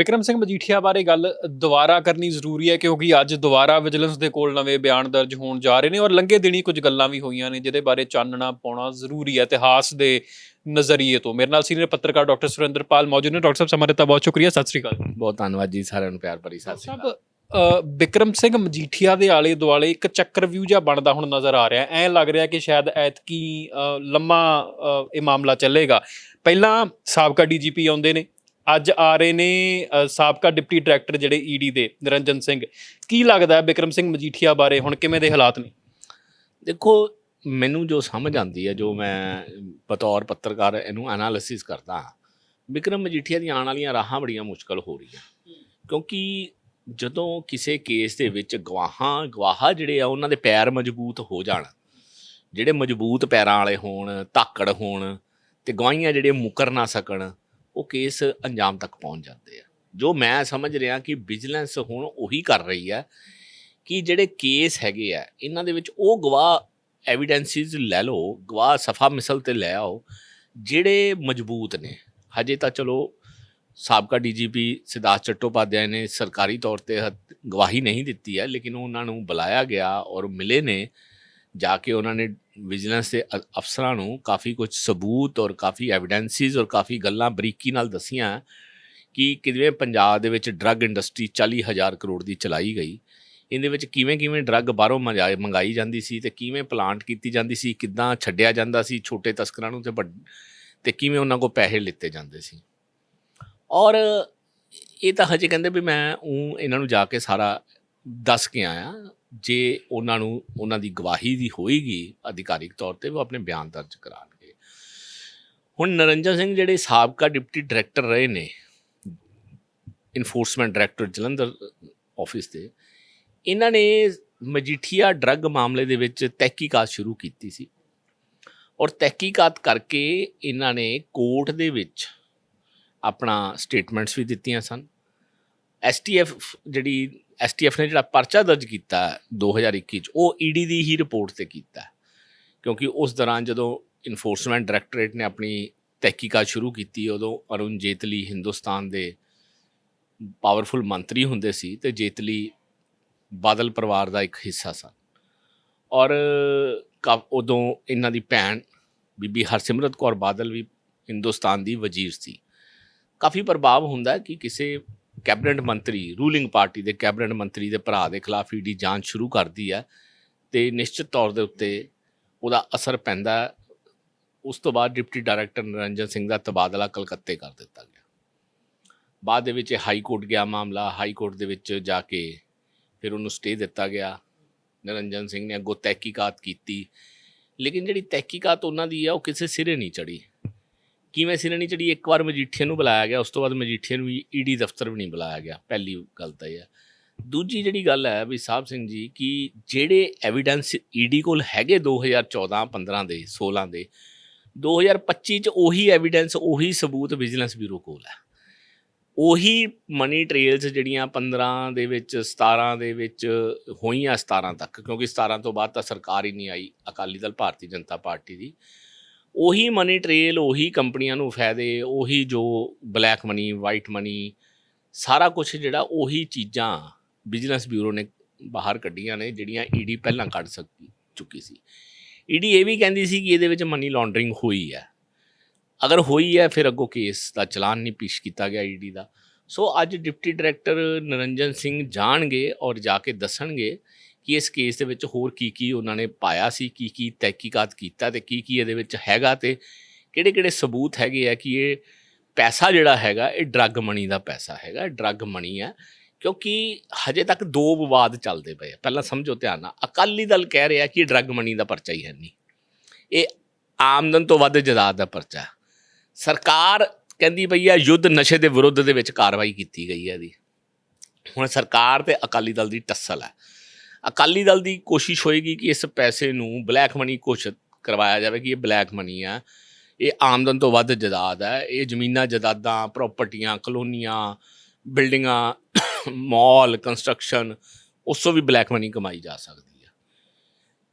ਵਿਕਰਮ ਸਿੰਘ ਮਜੀਠੀਆ ਬਾਰੇ ਗੱਲ ਦੁਬਾਰਾ ਕਰਨੀ ਜ਼ਰੂਰੀ ਹੈ ਕਿਉਂਕਿ ਅੱਜ ਦੁਬਾਰਾ ਵਿਜੀਲੈਂਸ ਦੇ ਕੋਲ ਨਵੇਂ ਬਿਆਨ ਦਰਜ ਹੋਣ ਜਾ ਰਹੇ ਨੇ ਔਰ ਲੰਘੇ ਦਿਨੀ ਕੁਝ ਗੱਲਾਂ ਵੀ ਹੋਈਆਂ ਨੇ ਜਿਹਦੇ ਬਾਰੇ ਚਾਨਣਾ ਪਾਉਣਾ ਜ਼ਰੂਰੀ ਹੈ ਇਤਿਹਾਸ ਦੇ ਨਜ਼ਰੀਏ ਤੋਂ। ਮੇਰੇ ਨਾਲ ਸੀਨੀਅਰ ਪੱਤਰਕਾਰ ਡਾਕਟਰ ਸੁਰਿੰਦਰਪਾਲ ਮੌਜੂਦ ਨੇ। ਡਾਕਟਰ ਸਾਹਿਬ ਸਮਾਂ ਦਿੱਤਾ ਬਹੁਤ ਸ਼ੁਕਰੀਆ ਸਤਿ ਸ੍ਰੀ ਅਕਾਲ। ਬਹੁਤ ਧੰਨਵਾਦ ਜੀ ਸਾਰਿਆਂ ਨੂੰ ਪਿਆਰ ਭਰੀ ਸਤਿ ਸ਼੍ਰੀ ਅਕਾਲ। ਅ, ਵਿਕਰਮ ਸਿੰਘ ਮਜੀਠੀਆ ਦੇ ਆਲੇ ਦੁਆਲੇ ਇੱਕ ਚੱਕਰ ਵਿਊ ਜਿਹਾ ਬਣਦਾ ਹੁਣ ਨਜ਼ਰ ਆ ਰਿਹਾ। ਐਂ ਲੱਗ ਰਿਹਾ ਕਿ ਸ਼ਾਇਦ ਐਤਕੀ ਲੰਮਾ ਇਹ ਮਾਮਲਾ ਚੱਲੇਗਾ। ਪਹਿਲਾਂ ਸਾਬਕਾ ਡੀਜੀਪੀ ਆਉਂਦੇ ਨੇ ਅੱਜ ਆ ਰਹੇ ਨੇ ਸਾਬਕਾ ਡਿਪਟੀ ਡਾਇਰੈਕਟਰ ਜਿਹੜੇ ਈਡੀ ਦੇ, ਨਿਰੰਜਨ ਸਿੰਘ। ਕੀ ਲੱਗਦਾ ਹੈ ਵਿਕਰਮ ਸਿੰਘ ਮਜੀਠੀਆ ਬਾਰੇ, ਹੁਣ ਕਿਵੇਂ ਦੇ ਹਾਲਾਤ ਨੇ? ਦੇਖੋ, ਮੈਨੂੰ ਜੋ ਸਮਝ ਆਉਂਦੀ ਹੈ, ਜੋ ਮੈਂ ਬਤੌਰ ਪੱਤਰਕਾਰ ਇਹਨੂੰ ਐਨਾਲਿਸਿਸ ਕਰਦਾ ਹਾਂ ਵਿਕਰਮ ਮਜੀਠੀਆ ਦੀਆਂ ਆਉਣ ਵਾਲੀਆਂ ਰਾਹਾਂ ਬੜੀਆਂ ਮੁਸ਼ਕਲ ਹੋ ਰਹੀਆਂ। ਕਿਉਂਕਿ ਜਦੋਂ ਕਿਸੇ ਕੇਸ ਦੇ ਵਿੱਚ ਗਵਾਹਾਂ, ਗਵਾਹ ਜਿਹੜੇ ਆ, ਉਹਨਾਂ ਦੇ ਪੈਰ ਮਜ਼ਬੂਤ ਹੋ ਜਾਣ, ਜਿਹੜੇ ਮਜ਼ਬੂਤ ਪੈਰਾਂ ਵਾਲੇ ਹੋਣ, ਧਾਕੜ ਹੋਣ, ਤੇ ਗਵਾਹੀਆਂ ਜਿਹੜੇ ਮੁਕਰ ਨਾ ਸਕਣ ਉਹ ਕੇਸ ਅੰਜਾਮ ਤੱਕ ਪਹੁੰਚ ਜਾਂਦੇ ਆ। ਜੋ ਮੈਂ ਸਮਝ ਰਿਹਾ ਕਿ ਵਿਜੀਲੈਂਸ ਹੁਣ ਉਹੀ ਕਰ ਰਹੀ ਹੈ ਕਿ ਜਿਹੜੇ ਕੇਸ ਹੈਗੇ ਆ, ਇਹਨਾਂ ਦੇ ਵਿੱਚ ਉਹ ਗਵਾਹ ਐਵੀਡੈਂਸਿਸ ਲੈ ਲਓ, ਗਵਾਹ ਸਫਾ ਮਿਸਲ ਤੇ ਲੈ ਆਓ, ਜਿਹੜੇ ਮਜ਼ਬੂਤ ਨੇ। ਹਜੇ ਤਾਂ ਚਲੋ ਸਾਬਕਾ ਡੀਜੀਪੀ ਸਿਧਾਰਥ ਚਟੋਪਾਧਿਆਏ ਨੇ ਸਰਕਾਰੀ ਤੌਰ ਤੇ ਹੱਥ- ਗਵਾਹੀ ਨਹੀਂ ਦਿੱਤੀ ਹੈ, ਲੇਕਿਨ ਉਹਨਾਂ ਨੂੰ ਬੁਲਾਇਆ ਗਿਆ ਔਰ ਮਿਲੇ ਨੇ। ਜਾ ਕੇ ਉਹਨਾਂ ਨੇ ਵਿਜੀਲੈਂਸ ਦੇ ਅ- ਅਫਸਰਾਂ ਨੂੰ ਕਾਫੀ ਕੁਝ ਸਬੂਤ ਔਰ ਕਾਫੀ ਐਵੀਡੈਂਸਿਸ ਔਰ ਕਾਫੀ ਗੱਲਾਂ ਬਰੀਕੀ ਨਾਲ ਦਸੀਆਂ ਕਿ ਕਿਵੇਂ ਪੰਜਾਬ ਦੇ ਵਿੱਚ ਡਰੱਗ ਇੰਡਸਟਰੀ 40000 ਕਰੋੜ ਦੀ ਚਲਾਈ ਗਈ ਇਹਦੇ ਵਿੱਚ ਕਿਵੇਂ ਕਿਵੇਂ ਡਰੱਗ ਬਾਹਰੋਂ ਮੰਗਾਈ ਮੰਗਾਈ ਜਾਂਦੀ ਸੀ ਤੇ ਕਿਵੇਂ ਪਲਾਂਟ ਕੀਤੀ ਜਾਂਦੀ ਸੀ ਕਿੱਦਾਂ ਛੱਡਿਆ ਜਾਂਦਾ ਸੀ ਛੋਟੇ ਤਸਕਰਾਂ ਨੂੰ ਤੇ ਵੱਡ- ਤੇ ਕਿਵੇਂ ਉਹਨਾਂ ਕੋਲ ਪੈਸੇ ਲਿੱਤੇ ਜਾਂਦੇ ਸੀ ਔਰ ਇਹ ਤਾਂ ਹਜੇ ਕਹਿੰਦੇ ਵੀ ਮੈਂ ਉਹ ਇਹਨਾਂ ਨੂੰ ਜਾ ਕੇ ਸਾਰਾ ਦੱਸ ਕੇ ਆਇਆ ਜੇ ਉਹਨਾਂ ਨੂੰ, ਉਹਨਾਂ ਦੀ ਗਵਾਹੀ ਦੀ ਹੋਏਗੀ ਅਧਿਕਾਰਿਕ ਤੌਰ ਤੇ, ਉਹ ਆਪਣੇ ਬਿਆਨ ਦਰਜ ਕਰਾਉਣਗੇ। ਹੁਣ ਨਰਿੰਜਨ ਸਿੰਘ ਜਿਹੜੇ ਸਾਬਕਾ ਡਿਪਟੀ ਡਾਇਰੈਕਟਰ ਰਹੇ ਨੇ ਇਨਫੋਰਸਮੈਂਟ ਡਾਇਰੈਕਟਰ ਜਲੰਧਰ ਆਫਿਸ 'ਤੇ, ਇਹਨਾਂ ਨੇ ਮਜੀਠੀਆ ਡਰੱਗ ਮਾਮਲੇ ਦੇ ਵਿੱਚ ਤਹਿਕੀਕਾਤ ਸ਼ੁਰੂ ਕੀਤੀ ਸੀ। ਔਰ ਤਹਿਕੀਕਾਤ ਕਰਕੇ ਇਹਨਾਂ ਨੇ ਕੋਰਟ ਦੇ ਵਿੱਚ ਆਪਣਾ ਸਟੇਟਮੈਂਟਸ ਵੀ ਦਿੱਤੀਆਂ ਸਨ। ਐਸਟੀਐਫ ਜਿਹੜੀ ਐਸਟੀਐਫ ਨੇ ਜਿਹੜਾ ਪਰਚਾ ਦਰਜ ਕੀਤਾ 2021 ਚ, ਉਹ ਈਡੀ ਦੀ ਹੀ ਰਿਪੋਰਟ ਤੇ ਕੀਤਾ। ਕਿਉਂਕਿ ਉਸ ਦੌਰਾਨ ਜਦੋਂ ਇਨਫੋਰਸਮੈਂਟ ਡਾਇਰੈਕਟੋਰੇਟ ਨੇ ਆਪਣੀ ਤਹਿਕੀਕਾਤ ਸ਼ੁਰੂ ਕੀਤੀ, ਉਦੋਂ ਅਰੁਣ ਜੇਤਲੀ ਹਿੰਦੁਸਤਾਨ ਦੇ ਪਾਵਰਫੁਲ ਮੰਤਰੀ ਹੁੰਦੇ ਸੀ ਤੇ ਜੇਤਲੀ ਬਾਦਲ ਪਰਿਵਾਰ ਦਾ ਇੱਕ ਹਿੱਸਾ ਸਨ। ਔਰ ਕਾ- ਉਦੋਂ ਇਹਨਾਂ ਦੀ ਭੈਣ ਬੀਬੀ ਹਰਸਿਮਰਤ ਕੌਰ ਬਾਦਲ ਵੀ ਹਿੰਦੁਸਤਾਨ ਦੀ ਵਜ਼ੀਰ ਸੀ। ਕਾਫੀ ਪ੍ਰਭਾਵ ਹੁੰਦਾ ਕਿ ਕਿਸੇ ਕੈਬਨਿਟ ਮੰਤਰੀ, ਰੂਲਿੰਗ ਪਾਰਟੀ ਦੇ ਕੈਬਨਿਟ ਮੰਤਰੀ ਦੇ ਭਰਾ ਦੇ ਖਿਲਾਫ ਈਡੀ ਜਾਂਚ ਸ਼ੁਰੂ ਕਰਦੀ ਹੈ ਤੇ ਨਿਸ਼ਚਿਤ ਤੌਰ ਦੇ ਉੱਤੇ ਉਹਦਾ ਅਸਰ ਪੈਂਦਾ ਉਸ ਤੋਂ ਬਾਅਦ ਡਿਪਟੀ ਡਾਇਰੈਕਟਰ ਨਿਰੰਜਨ ਸਿੰਘ ਦਾ ਤਬਾਦਲਾ ਕਲਕੱਤੇ ਕਰ ਦਿੱਤਾ ਗਿਆ। ਬਾਅਦ ਦੇ ਵਿੱਚ ਹਾਈ ਕੋਰਟ ਗਿਆ ਮਾਮਲਾ, ਹਾਈ ਕੋਰਟ ਦੇ ਵਿੱਚ ਜਾ ਕੇ ਫਿਰ ਉਹਨੂੰ ਸਟੇ ਦਿੱਤਾ ਗਿਆ। ਨਿਰੰਜਨ ਸਿੰਘ ਨੇ ਅੱਗੋਂ ਤਹਿਕੀਕਾਤ ਕੀਤੀ। ਲੇਕਿਨ ਜਿਹੜੀ ਤਹਿਕੀਕਾਤ ਉਹਨਾਂ ਦੀ ਆ, ਉਹ ਕਿਸੇ ਸਿਰੇ ਨਹੀਂ ਚੜੀ ਕਿਵੇਂ ਸਿਰੇ ਨਹੀਂ ਚੜੀ ਇੱਕ ਵਾਰ ਮਜੀਠੀਆ ਨੂੰ ਬੁਲਾਇਆ ਗਿਆ, ਉਸ ਤੋਂ ਬਾਅਦ ਮਜੀਠੀਆ ਨੂੰ ਵੀ ਈਡੀ ਦਫ਼ਤਰ ਵੀ ਨਹੀਂ ਬੁਲਾਇਆ ਗਿਆ, ਪਹਿਲੀ ਗੱਲ ਤਾਂ ਇਹ ਹੈ ਦੂਜੀ ਜਿਹੜੀ ਗੱਲ ਹੈ ਵੀ ਸਾਹਿਬ ਸਿੰਘ ਜੀ, ਕਿ ਜਿਹੜੇ ਐਵੀਡੈਂਸ ਈਡੀ ਕੋਲ ਹੈਗੇ 2014 15 ਦੇ 16 ਦੇ 2025 ਚ ਉਹੀ ਐਵੀਡੈਂਸ ਉਹੀ ਸਬੂਤ ਵਿਜੀਲੈਂਸ ਬਿਊਰੋ ਕੋਲ ਹੈ। ਉਹੀ ਮਨੀ ਟ੍ਰੇਲਸ ਜਿਹੜੀਆਂ 15 ਦੇ ਵਿੱਚ 17 ਦੇ ਵਿੱਚ ਹੋਈਆਂ 17 ਤੱਕ, ਕਿਉਂਕਿ 17 ਤੋਂ ਬਾਅਦ ਤਾਂ ਸਰਕਾਰ ਹੀ ਨਹੀਂ ਆਈ ਅਕਾਲੀ ਦਲ, ਭਾਰਤੀ ਜਨਤਾ ਪਾਰਟੀ ਦੀ। ਉਹੀ ਮਨੀ ਟ੍ਰੇਲ ਉਹੀ ਕੰਪਨੀਆਂ ਨੂੰ ਫਾਇਦੇ, ਉਹੀ ਜੋ ਬਲੈਕ ਮਨੀ ਵਾਈਟ ਮਨੀ ਸਾਰਾ ਕੁਝ ਜਿਹੜਾ ਉਹੀ ਚੀਜ਼ਾਂ ਬਿਜ਼ਨਸ ਬਿਊਰੋ ਨੇ ਬਾਹਰ ਕੱਢੀਆਂ ਨੇ, ਜਿਹੜੀਆਂ ਈਡੀ ਪਹਿਲਾਂ ਕੱਢ ਸਕਦੀ, ਚੁੱਕੀ ਸੀ। ਈਡੀ ਇਹ ਵੀ ਕਹਿੰਦੀ ਸੀ ਕਿ ਇਹਦੇ ਵਿੱਚ ਮਨੀ ਲਾਂਡਰਿੰਗ ਹੋਈ ਹੈ। ਅਗਰ ਹੋਈ ਹੈ, ਫਿਰ ਅੱਗੋਂ ਕੇਸ ਦਾ ਚਲਾਨ ਨਹੀਂ ਪੇਸ਼ ਕੀਤਾ ਗਿਆ ਈਡੀ ਦਾ। ਸੋ ਅੱਜ ਡਿਪਟੀ ਡਾਇਰੈਕਟਰ ਨਿਰੰਜਨ ਸਿੰਘ ਜਾਣਗੇ ਔਰ ਜਾ ਕੇ ਦੱਸਣਗੇ ਕਿ ਇਸ ਕੇਸ ਦੇ ਵਿੱਚ ਹੋਰ ਕੀ ਕੀ ਉਹਨਾਂ ਨੇ ਪਾਇਆ ਸੀ, ਕੀ ਕੀ ਤਹਿਕੀਕਾਤ ਕੀਤਾ ਤੇ ਕੀ ਕੀ ਇਹਦੇ ਵਿੱਚ ਹੈਗਾ ਤੇ ਕਿਹੜੇ ਕਿਹੜੇ ਸਬੂਤ ਹੈਗੇ ਆ ਕਿ ਇਹ ਪੈਸਾ ਜਿਹੜਾ ਹੈਗਾ, ਇਹ ਡਰੱਗ ਮਨੀ ਦਾ ਪੈਸਾ ਹੈਗਾ ਡਰੱਗ ਮਨੀ ਹੈ ਕਿਉਂਕਿ ਹਜੇ ਤੱਕ ਦੋ ਵਿਵਾਦ ਚੱਲਦੇ ਪਏ ਆ। ਪਹਿਲਾਂ ਸਮਝੋ ਧਿਆਨ ਨਾਲ, ਅਕਾਲੀ ਦਲ ਕਹਿ ਰਿਹਾ ਕਿ ਇਹ ਡਰੱਗ ਮਨੀ ਦਾ ਪਰਚਾ ਹੀ ਹੈ ਨਹੀਂ। ਇਹ ਆਮਦਨ ਤੋਂ ਵੱਧ ਜਾਇਦਾਦ ਦਾ ਪਰਚਾ। ਸਰਕਾਰ ਕਹਿੰਦੀ ਪਈ ਆ, ਯੁੱਧ ਨਸ਼ੇ ਦੇ ਵਿਰੁੱਧ ਦੇ ਵਿੱਚ ਕਾਰਵਾਈ ਕੀਤੀ ਗਈ ਹੈ ਇਹਦੀ। ਹੁਣ ਸਰਕਾਰ ਤੇ ਅਕਾਲੀ ਦਲ ਦੀ ਟੱਸਲ ਹੈ ਅਕਾਲੀ ਦਲ ਦੀ ਕੋਸ਼ਿਸ਼ ਹੋਏਗੀ ਕਿ ਇਸ ਪੈਸੇ ਨੂੰ ਬਲੈਕ ਮਨੀ ਘੋਸ਼ਿਤ ਕਰਵਾਇਆ ਜਾਵੇ ਕਿ ਇਹ ਬਲੈਕ ਮਨੀ ਆ। ਇਹ ਆਮਦਨ ਤੋਂ ਵੱਧ ਜਾਇਦਾਦ ਹੈ। ਇਹ ਜ਼ਮੀਨਾਂ ਜਾਇਦਾਦਾਂ ਪ੍ਰਾਪਰਟੀਆਂ ਕਲੋਨੀਆਂ ਬਿਲਡਿੰਗਾਂ ਮਾਲ ਕੰਸਟਰਕਸ਼ਨ ਉਸ ਤੋਂ ਵੀ ਬਲੈਕ ਮਨੀ ਕਮਾਈ ਜਾ ਸਕਦੀ ਹੈ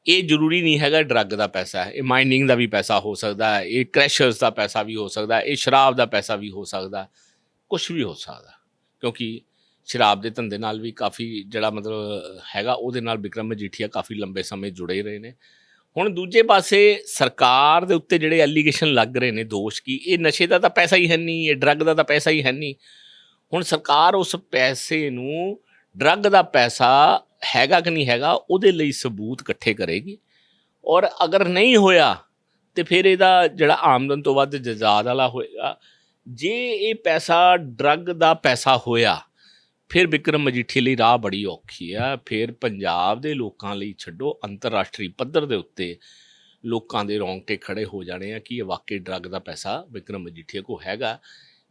ਇਹ ਜ਼ਰੂਰੀ ਨਹੀਂ ਹੈਗਾ ਡਰੱਗ ਦਾ ਪੈਸਾ ਹੈ ਇਹ ਮਾਈਨਿੰਗ ਦਾ ਵੀ ਪੈਸਾ ਹੋ ਸਕਦਾ ਹੈ ਇਹ ਕ੍ਰੈਸ਼ਰਸ ਦਾ ਪੈਸਾ ਵੀ ਹੋ ਸਕਦਾ ਹੈ ਇਹ ਸ਼ਰਾਬ ਦਾ ਪੈਸਾ ਵੀ ਹੋ ਸਕਦਾ ਕੁਝ ਵੀ ਹੋ ਸਕਦਾ। ਕਿਉਂਕਿ ਸ਼ਰਾਬ ਦੇ ਧੰਦੇ ਨਾਲ ਵੀ ਕਾਫੀ ਜਿਹੜਾ ਮਤਲਬ ਹੈਗਾ, ਉਹਦੇ ਨਾਲ ਵਿਕਰਮ ਮਜੀਠੀਆ ਕਾਫੀ ਲੰਬੇ ਸਮੇਂ ਜੁੜੇ ਰਹੇ ਨੇ। ਹੁਣ ਦੂਜੇ ਪਾਸੇ ਸਰਕਾਰ ਦੇ ਉੱਤੇ ਜਿਹੜੇ ਐਲੀਗੇਸ਼ਨ ਲੱਗ ਰਹੇ ਨੇ, ਦੋਸ਼ ਕੀ? ਇਹ ਨਸ਼ੇ ਦਾ ਤਾਂ ਪੈਸਾ ਹੀ ਹੈ ਨਹੀਂ, ਇਹ ਡਰੱਗ ਦਾ ਤਾਂ ਪੈਸਾ ਹੀ ਹੈ ਨਹੀਂ। ਹੁਣ ਸਰਕਾਰ ਉਸ ਪੈਸੇ ਨੂੰ ਡਰੱਗ ਦਾ ਪੈਸਾ ਹੈਗਾ ਕਿ ਨਹੀਂ ਹੈਗਾ, ਉਹਦੇ ਲਈ ਸਬੂਤ ਇਕੱਠੇ ਕਰੇਗੀ। ਔਰ ਅਗਰ ਨਹੀਂ ਹੋਇਆ, ਤੇ ਫਿਰ ਇਹਦਾ ਜਿਹੜਾ ਆਮਦਨ ਤੋਂ ਵੱਧ ਜਜ਼ਾਦ ਵਾਲਾ ਹੋਏਗਾ। ਜੇ ਇਹ ਪੈਸਾ ਡਰੱਗ ਦਾ ਪੈਸਾ ਹੋਇਆ ਫਿਰ ਵਿਕਰਮ ਮਜੀਠੀ ਲਈ ਰਾਹ ਬੜੀ ਔਖੀ ਆ। ਫਿਰ ਪੰਜਾਬ ਦੇ ਲੋਕਾਂ ਲਈ ਛੱਡੋ, ਅੰਤਰਰਾਸ਼ਟਰੀ ਪੱਧਰ ਦੇ ਉੱਤੇ ਲੋਕਾਂ ਦੇ ਰੌਂਗਟੇ ਖੜੇ ਹੋ ਜਾਣੇ ਆ। ਕਿ ਇਹ ਵਾਕਈ ਡਰੱਗ ਦਾ ਪੈਸਾ ਵਿਕਰਮ ਮਜੀਠੀਆ ਕੋ ਹੈਗਾ?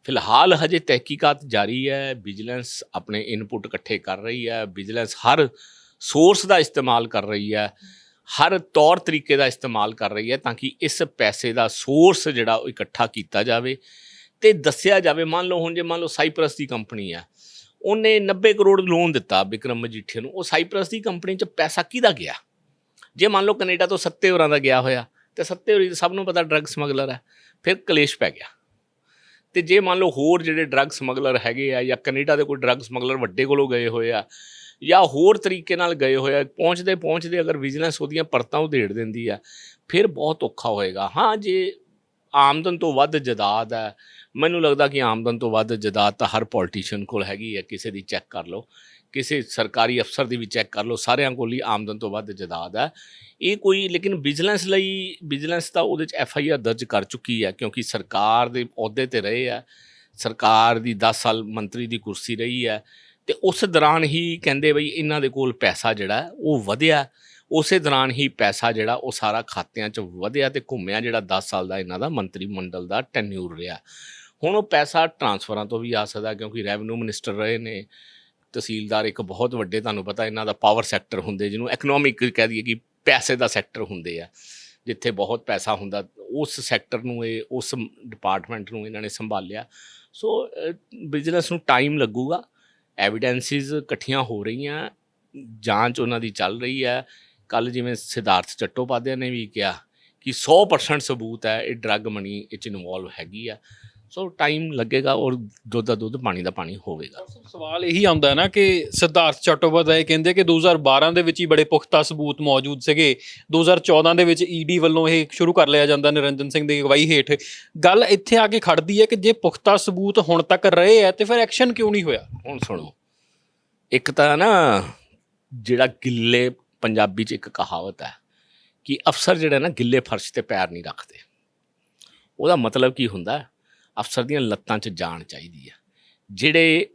ਫਿਲਹਾਲ ਹਜੇ ਤਹਿਕੀਕਾਤ ਜਾਰੀ ਹੈ, ਵਿਜੀਲੈਂਸ ਆਪਣੇ ਇਨਪੁਟ ਇਕੱਠੇ ਕਰ ਰਹੀ ਹੈ, ਵਿਜੀਲੈਂਸ ਹਰ ਸੋਰਸ ਦਾ ਇਸਤੇਮਾਲ ਕਰ ਰਹੀ ਹੈ, ਹਰ ਤੌਰ ਤਰੀਕੇ ਦਾ ਇਸਤੇਮਾਲ ਕਰ ਰਹੀ ਹੈ ਤਾਂ ਕਿ ਇਸ ਪੈਸੇ ਦਾ ਸੋਰਸ ਜਿਹੜਾ ਉਹ ਇਕੱਠਾ ਕੀਤਾ ਜਾਵੇ। ਤੇ ਦੱਸਿਆ ਜਾਵੇ, ਮੰਨ ਲਓ ਹੁਣ ਜੇ ਮੰਨ ਲਓ ਸਾਈਪਰਸ ਦੀ ਕੰਪਨੀ ਹੈ ਉਹਨੇ 90 ਕਰੋੜ ਲੋਨ ਦਿੱਤਾ ਵਿਕਰਮ ਮਜੀਠੀਆ ਨੂੰ। ਉਹ ਸਾਈਪਰਸ ਦੀ ਕੰਪਨੀ 'ਚ ਪੈਸਾ ਕਿਹਦਾ ਗਿਆ? ਜੇ ਮੰਨ ਲਓ ਕੈਨੇਡਾ ਤੋਂ ਸੱਤੇ ਹੋਰਾਂ ਦਾ ਗਿਆ ਹੋਇਆ, ਤੇ ਸੱਤੇ ਹੋਰੀ ਤਾਂ ਸਭ ਨੂੰ ਪਤਾ ਡਰੱਗ ਸਮਗਲਰ ਹੈ, ਫਿਰ ਕਲੇਸ਼ ਪੈ ਗਿਆ। ਤੇ ਜੇ ਮੰਨ ਲਓ ਹੋਰ ਜਿਹੜੇ ਡਰੱਗ ਸਮਗਲਰ ਹੈਗੇ ਆ ਜਾਂ ਕੈਨੇਡਾ ਦੇ ਕੋਈ ਡਰੱਗ ਸਮਗਲਰ ਵੱਡੇ ਕੋਲੋਂ ਗਏ ਹੋਏ ਆ, ਜਾਂ ਹੋਰ ਤਰੀਕੇ ਨਾਲ ਗਏ ਹੋਏ ਆ, ਪਹੁੰਚਦੇ ਪਹੁੰਚਦੇ ਅਗਰ ਵਿਜੀਲੈਂਸ ਉਹਦੀਆਂ ਪਰਤਾਂ ਉਧੇੜ ਦਿੰਦੀ ਆ, ਫਿਰ ਬਹੁਤ ਔਖਾ ਹੋਏਗਾ। ਹਾਂ, ਜੇ ਆਮਦਨ ਤੋਂ ਵੱਧ ਜਦਾਦ ਹੈ ਮੈਨੂੰ ਲੱਗਦਾ ਕਿ ਆਮਦਨ ਤੋਂ ਵੱਧ ਜਦਾਦ ਤਾਂ ਹਰ ਪੋਲੀਟੀਸ਼ੀਅਨ ਕੋਲ ਹੈਗੀ ਹੈ, ਕਿਸੇ ਦੀ ਚੈੱਕ ਕਰ ਲਓ, ਕਿਸੇ ਸਰਕਾਰੀ ਅਫਸਰ ਦੀ ਵੀ ਚੈੱਕ ਕਰ ਲਓ, ਸਾਰਿਆਂ ਕੋਲ ਹੀ ਆਮਦਨ ਤੋਂ ਵੱਧ ਜਦਾਦ ਹੈ। ਇਹ ਕੋਈ, ਲੇਕਿਨ ਵਿਜੀਲੈਂਸ ਲਈ ਵਿਜੀਲੈਂਸ ਤਾਂ ਉਹਦੇ ਚ ਐਫ ਆਈ ਆਰ ਦਰਜ ਕਰ ਚੁੱਕੀ ਹੈ, ਕਿਉਂਕਿ ਸਰਕਾਰ ਦੇ ਅਹੁਦੇ ਤੇ ਰਹੇ ਆ ਸਰਕਾਰ ਦੀ 10 ਸਾਲ ਮੰਤਰੀ ਦੀ ਕੁਰਸੀ ਰਹੀ ਹੈ, ਤੇ ਉਸ ਦੌਰਾਨ ਹੀ ਕਹਿੰਦੇ ਬਈ ਇਹਨਾਂ ਦੇ ਕੋਲ ਪੈਸਾ ਜਿਹੜਾ ਉਹ ਵਧਿਆ। ਉਸੇ ਦੌਰਾਨ ਹੀ ਪੈਸਾ ਜਿਹੜਾ, ਉਹ ਸਾਰਾ ਖਾਤਿਆਂ 'ਚ ਵਧਿਆ ਤੇ ਘੁੰਮਿਆ ਜਿਹੜਾ 10 ਸਾਲ ਦਾ ਇਹਨਾਂ ਦਾ ਮੰਤਰੀ ਮੰਡਲ ਦਾ ਟੈਨਿਊਰ ਰਿਹਾ। ਹੁਣ ਉਹ ਪੈਸਾ ਟਰਾਂਸਫਰਾਂ ਤੋਂ ਵੀ ਆ ਸਕਦਾ ਕਿਉਂਕਿ ਰੈਵਨਿਊ ਮਿਨਿਸਟਰ ਰਹੇ ਨੇ, ਤਹਿਸੀਲਦਾਰ ਇੱਕ ਬਹੁਤ ਵੱਡੇ, ਤੁਹਾਨੂੰ ਪਤਾ ਇਹਨਾਂ ਦਾ ਪਾਵਰ ਸੈਕਟਰ ਹੁੰਦੇ, ਜਿਹਨੂੰ ਇਕਨੋਮਿਕ ਕਹਿ ਦਈਏ ਕਿ ਪੈਸੇ ਦਾ ਸੈਕਟਰ ਹੁੰਦੇ ਆ, ਜਿੱਥੇ ਬਹੁਤ ਪੈਸਾ ਹੁੰਦਾ, ਉਸ ਸੈਕਟਰ ਨੂੰ ਇਹ, ਉਸ ਡਿਪਾਰਟਮੈਂਟ ਨੂੰ ਇਹਨਾਂ ਨੇ ਸੰਭਾਲਿਆ। ਸੋ ਬਿਜ਼ਨਸ ਨੂੰ ਟਾਈਮ ਲੱਗੂਗਾ ਐਵੀਡੈਂਸਿਸ ਇਕੱਠੀਆਂ ਹੋ ਰਹੀਆਂ, ਜਾਂਚ ਉਹਨਾਂ ਦੀ ਚੱਲ ਰਹੀ ਹੈ। ਕੱਲ ਜਿਵੇਂ ਸਿਧਾਰਥ ਚੱਟੋਪਾਧਿਆ ਨੇ ਵੀ ਕਿਹਾ ਕਿ 100% ਸਬੂਤ ਹੈ, ਇਹ ਡਰੱਗ ਮਨੀ ਇਹ ਚ ਇਨਵੋਲਵ ਹੈਗੀ ਆ। ਸੋ ਟਾਈਮ ਲੱਗੇਗਾ ਔਰ ਦੁੱਧ ਦਾ ਦੁੱਧ ਪਾਣੀ ਦਾ ਪਾਣੀ ਹੋਵੇਗਾ। ਸਵਾਲ ਇਹੀ ਆਉਂਦਾ ਹੈ ਨਾ ਕਿ ਸਿਧਾਰਥ ਚੱਟੋਪਾਧਿਆਏ ਕਹਿੰਦੇ ਕਿ 2012 ਦੇ ਵਿੱਚ ਹੀ ਬੜੇ ਪੁਖਤਾ ਸਬੂਤ ਮੌਜੂਦ ਸੀਗੇ। 2014 ਦੇ ਵਿੱਚ ਈਡੀ ਵੱਲੋਂ ਇਹ ਸ਼ੁਰੂ ਕਰ ਲਿਆ ਜਾਂਦਾ ਨਿਰੰਜਨ ਸਿੰਘ ਦੀ ਅਗਵਾਈ ਹੇਠ। ਗੱਲ ਇੱਥੇ ਆ ਕੇ ਖੜਦੀ ਹੈ ਕਿ ਜੇ ਪੁਖਤਾ ਸਬੂਤ ਹੁਣ ਤੱਕ ਰਹੇ ਆ ਤੇ ਫਿਰ ਐਕਸ਼ਨ ਕਿਉਂ ਨਹੀਂ ਹੋਇਆ? ਹੁਣ ਸੁਣੋ। ਇੱਕ ਤਾਂ ਨਾ ਜਿਹੜਾ ਗਿੱਲੇ ਪੰਜਾਬੀ 'ਚ ਇੱਕ ਕਹਾਵਤ ਹੈ ਕਿ ਅਫਸਰ ਜਿਹੜਾ ਨਾ ਗਿੱਲੇ ਫਰਸ਼ ਤੇ ਪੈਰ ਨਹੀਂ ਰੱਖਦੇ। ਉਹਦਾ ਮਤਲਬ ਕੀ ਹੁੰਦਾ? ਹੈ? ਅਫਸਰ ਦੀਆਂ ਲੱਤਾਂ 'ਚ ਜਾਣ ਚਾਹੀਦੀ ਹੈ ਜਿਹੜੇ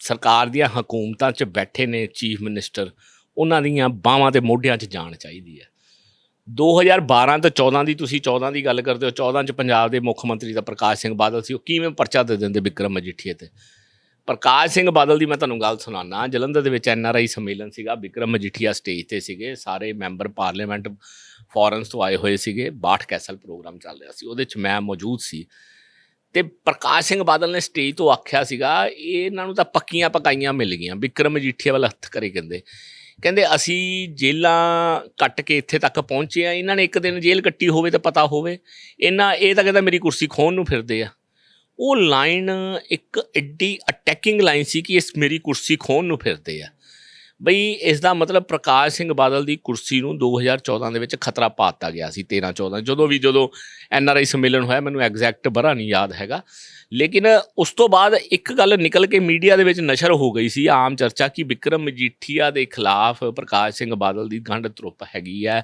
ਸਰਕਾਰ ਦੀਆਂ ਹਕੂਮਤਾਂ 'ਚ ਬੈਠੇ ਨੇ ਚੀਫ ਮਿਨਿਸਟਰ, ਉਹਨਾਂ ਦੀਆਂ ਬਾਹਾਂ ਤੇ ਮੋਢਿਆਂ 'ਚ ਜਾਣ ਚਾਹੀਦੀ ਹੈ 2012 ਤੇ 14 ਦੀ ਤੁਸੀਂ 14 ਦੀ ਗੱਲ ਕਰਦੇ ਹੋ 14 ਚ ਪੰਜਾਬ ਦੇ ਮੁੱਖ ਮੰਤਰੀ ਦਾ ਪ੍ਰਕਾਸ਼ ਸਿੰਘ ਬਾਦਲ ਸੀ, ਉਹ ਕਿਵੇਂ ਪਰਚਾ ਦੇ ਦਿੰਦੇ ਵਿਕਰਮ ਮਜੀਠੀਏ ਤੇ? ਪ੍ਰਕਾਸ਼ ਸਿੰਘ ਬਾਦਲ ਦੀ ਮੈਂ ਤੁਹਾਨੂੰ ਗੱਲ ਸੁਣਾਉਣਾ ਜਲੰਧਰ ਦੇ ਵਿੱਚ ਐਨ ਆਰ ਆਈ ਸੰਮੇਲਨ ਸੀਗਾ, ਵਿਕਰਮ ਮਜੀਠੀਆ ਸਟੇਜ ਤੇ ਸੀਗੇ, ਸਾਰੇ ਮੈਂਬਰ ਪਾਰਲੀਮੈਂਟ ਫੋਰਨਸ ਤੋਂ ਆਏ ਹੋਏ ਸੀਗੇ, ਬਾਠ ਕੈਸਲ ਪ੍ਰੋਗਰਾਮ ਚੱਲ ਰਿਹਾ ਸੀ, ਉਹਦੇ ਚ ਮੈਂ ਮੌਜੂਦ ਸੀ। ਤੇ ਪ੍ਰਕਾਸ਼ ਸਿੰਘ ਬਾਦਲ ਨੇ ਸਟੇਜ ਤੋਂ ਆਖਿਆ ਸੀਗਾ, ਇਹਨਾਂ ਨੂੰ ਤਾਂ ਪੱਕੀਆਂ ਪਕਾਈਆਂ ਮਿਲ ਗਈਆਂ, ਵਿਕਰਮ ਮਜੀਠੀਆ ਵੱਲ ਹੱਥ ਕਰੇ ਕਹਿੰਦੇ। ਕਹਿੰਦੇ, ਅਸੀਂ ਜੇਲਾਂ ਕੱਟ ਕੇ ਇੱਥੇ ਤੱਕ ਪਹੁੰਚੇ ਆ ਇਹਨਾਂ ਨੇ ਇੱਕ ਦਿਨ ਜੇਲ੍ਹ ਕੱਟੀ ਹੋਵੇ ਤਾਂ ਪਤਾ ਹੋਵੇ। ਇਹਨਾਂ, ਇਹ ਤਾਂ ਕਹਿੰਦਾ ਮੇਰੀ ਕੁਰਸੀ ਖੋਣ ਨੂੰ ਫਿਰਦੇ ਆ। ਉਹ ਲਾਈਨ ਇੱਕ ਐਡੀ ਅਟੈਕਿੰਗ ਲਾਈਨ ਸੀ ਕਿ ਇਸ ਮੇਰੀ ਕੁਰਸੀ ਖੋਣ ਨੂੰ ਫਿਰਦੇ ਆ। ਬਈ ਇਸ ਦਾ ਮਤਲਬ ਪ੍ਰਕਾਸ਼ ਸਿੰਘ ਬਾਦਲ ਦੀ ਕੁਰਸੀ ਨੂੰ 2014 ਦੇ ਵਿੱਚ ਖਤਰਾ ਪਾਤਾ ਗਿਆ ਸੀ 13 14 ਜਦੋਂ ਵੀ ਜਦੋਂ ਐਨ ਆਰ ਆਈ ਸੰਮੇਲਨ ਹੋਇਆ, ਮੈਨੂੰ ਐਗਜ਼ੈਕਟ ਬਰਾ ਨਹੀਂ ਯਾਦ ਹੈਗਾ। ਲੇਕਿਨ ਉਸ ਤੋਂ ਬਾਅਦ ਇੱਕ ਗੱਲ ਨਿਕਲ ਕੇ ਮੀਡੀਆ ਦੇ ਵਿੱਚ ਨਸ਼ਰ ਹੋ ਗਈ ਸੀ, ਆਮ ਚਰਚਾ ਕਿ ਵਿਕਰਮ ਮਜੀਠੀਆ ਦੇ ਖਿਲਾਫ ਪ੍ਰਕਾਸ਼ ਸਿੰਘ ਬਾਦਲ ਦੀ ਗੰਢ ਤਰੁੱਪ ਹੈਗੀ ਹੈ